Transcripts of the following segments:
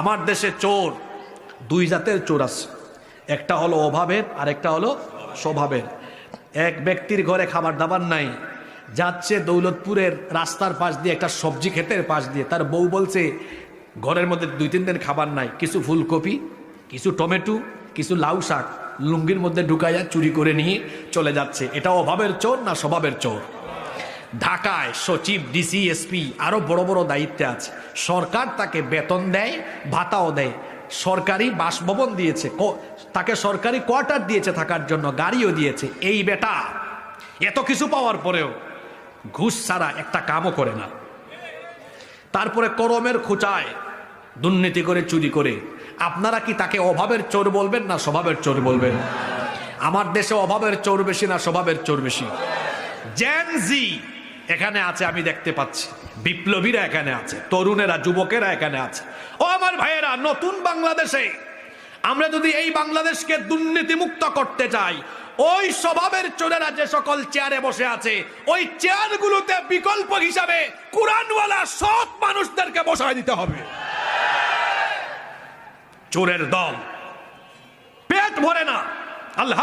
আমার দেশে চোর, দুই জাতের চোর আছে। একটা হলো অভাবের আর একটা হলো স্বভাবের। এক ব্যক্তির ঘরে খাবার দাবার নাই, যাচ্ছে দৌলতপুরের রাস্তার পাশ দিয়ে একটা সবজি ক্ষেতের পাশ দিয়ে। তার বউ বলছে, ঘরের মধ্যে দুই, তিন দিন খাবার নাই, কিছু ফুলকপি, কিছু টমেটো, কিছু লাউ শাক, লুঙ্গির মধ্যে ঢুকাইয়া চুরি করে নিয়ে চলে যাচ্ছে। এটা অভাবের চোর না স্বভাবের চোর? ঢাকায় সচিব, ডিসি, এসপি আরও বড় বড় দায়িত্বে আছে। সরকার তাকে বেতন দেয়, ভাতাও দেয়। সরকারি বাসভবন দিয়েছে তাকে সরকারি কোয়ার্টার দিয়েছে থাকার জন্য, গাড়িও দিয়েছে। এই বেটা, এত কিছু পাওয়ার পরেও ঘুষ ছাড়া একটা কামও করে না। তারপরে করমের খোঁচায় দুর্নীতি করে, চুরি করে। আপনারা কি তাকে অভাবের চোর বলবেন না স্বভাবের চোর বলবেন? আমার দেশে অভাবের চোর বেশি না স্বভাবের চোর বেশি। জেন জি এখানে আছে, আমি দেখতে পাচ্ছি। বিপ্লবীরা এখানে আছে, তরুণেরা, যুবকেরা এখানে আছে। ও আমার ভাইয়েরা, নতুন বাংলাদেশে আমরা যদি এই বাংলাদেশকে দুর্নীতি মুক্ত করতে চাই, ওই স্বভাবের চোরেরা যে সকল চেয়ারে বসে আছে, ওই চেয়ারগুলোতে বিকল্প হিসাবে কোরআনওয়ালা সৎ মানুষদেরকে বসায় দিতে হবে। চোরের দল। পেট ভরে না। আল্লাহ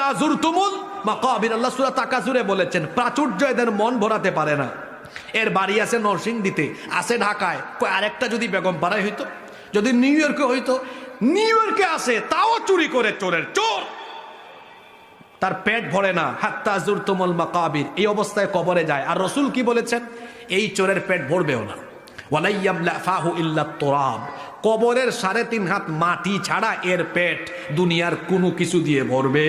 হাত্তা জুরতুমুল মাকাবির। আল্লাহ সূরা তাকাসুরে বলেছেন, প্রাচুর্য এদের মন ভরাতে পারে না। এর বাড়ি আছে নরসিংদীতে, আছে ঢাকায়। আরেকটা যদি বেগম পাড়ায় হইতো, যদি নিউ ইয়র্কে হইতো, নিউ ইয়র্কে আছে, তাও চুরি করে চোরের চোর। তার পেট ভরে না। হাত্তা জুরতুমুল মাকাবির, এই অবস্থায় কবরে যায়। আর রসুল কি বলেছেন? এই চোরের পেট ভরবেও না। ওয়ালাইয়ামলা ফাহু ইল্লা কবরের সাড়ে তিন হাত মাটি ছাড়া এর পেট দুনিয়ার কোনো কিছু দিয়ে ভরবে?